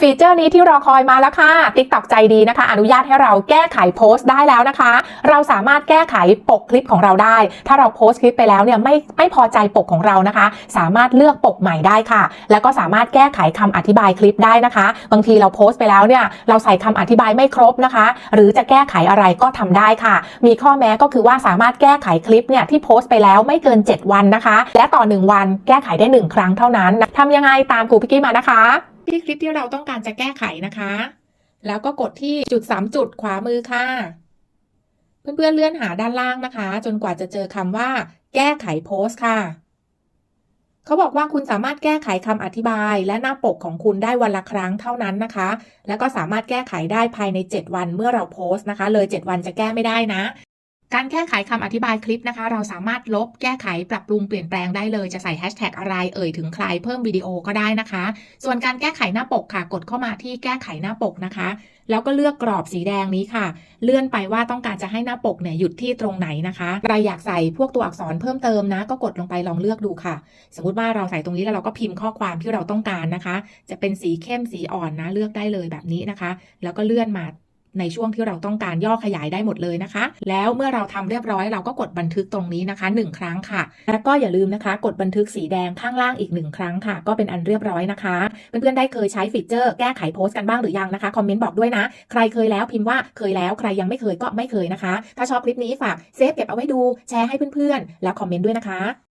ฟีเจอร์นี้ที่รอคอยมาแล้วค่ะ TikTok ใจดีนะคะ อนุญาตให้เราแก้ไขโพสต์ได้แล้วนะคะ เราสามารถแก้ไขปกคลิปของเราได้ ถ้าเราโพสต์คลิปไปแล้วเนี่ยไม่ไม่พอใจปกของเรานะคะ สามารถเลือกปกใหม่ได้ค่ะ แล้วก็สามารถแก้ไขคำอธิบายคลิปได้นะคะ บางทีเราโพสต์ไปแล้วเนี่ยเราใส่คำอธิบายไม่ครบนะคะ หรือจะแก้ไขอะไรก็ทำได้ค่ะ มีข้อแม้ก็คือว่าสามารถแก้ไขคลิปเนี่ยที่โพสต์ไปแล้วไม่เกิน 7 วันนะคะ และต่อ 1 วันแก้ไขได้ 1 ครั้งเท่านั้นทำยังไงตามครูพิกกี้มานะคะ ที่คลิปที่เราต้องการจะแก้ไขนะคะ แล้วก็กดที่จุด 3 จุดขวามือค่ะ เพื่อนๆเลื่อนหาด้านล่างนะคะ จนกว่าจะเจอคำว่า แก้ไขโพสต์ค่ะ เขาบอกว่าคุณสามารถแก้ไขคำอธิบาย และหน้าปกของคุณได้วันละครั้งเท่านั้นนะคะ แล้วก็สามารถแก้ไขได้ภายใน 7 วันเมื่อเราโพสต์นะคะ เลย 7 วันจะแก้ไม่ได้นะ การแก้ไขคำอธิบายคลิปนะคะ เราสามารถลบแก้ไขปรับปรุงเปลี่ยนแปลงได้เลยจะใส่แฮชแท็กอะไรเอ่ยถึงใครเพิ่มวิดีโอก็ได้นะคะ ส่วนการแก้ไขหน้าปกค่ะ กดเข้ามาที่แก้ไขหน้าปกนะคะ แล้วก็เลือกกรอบสีแดงนี้ค่ะ เลื่อนไปว่าต้องการจะให้หน้าปกเนี่ยหยุดที่ตรงไหนนะคะใครอยากใส่พวกตัวอักษรเพิ่มเติมนะ ก็กดลงไปลองเลือกดูค่ะ สมมุติว่าเราใส่ตรงนี้แล้วเราก็พิมพ์ข้อความที่เราต้องการนะคะ จะเป็นสีเข้มสีอ่อนนะเลือกได้เลยแบบนี้นะคะ แล้วก็เลื่อนมา ในช่วงที่เราต้องการย่อขยายได้หมดเลยนะคะ แล้วเมื่อเราทำเรียบร้อยเราก็กดบันทึกตรงนี้นะคะหนึ่งครั้งค่ะ แล้วก็อย่าลืมนะคะ กดบันทึกสีแดงข้างล่างอีกหนึ่งครั้งค่ะ ก็เป็นอันเรียบร้อยนะคะเพื่อนๆได้เคยใช้ฟีเจอร์แก้ไขโพสต์กันบ้างหรือยังนะคะคอมเมนต์บอกด้วยนะ ใครเคยแล้วพิมพ์ว่าเคยแล้วใครยังไม่เคยก็ไม่เคยนะคะ ถ้าชอบคลิปนี้ฝากเซฟเก็บเอาไว้ดูแชร์ให้เพื่อนๆแล้วคอมเมนต์ด้วยนะคะ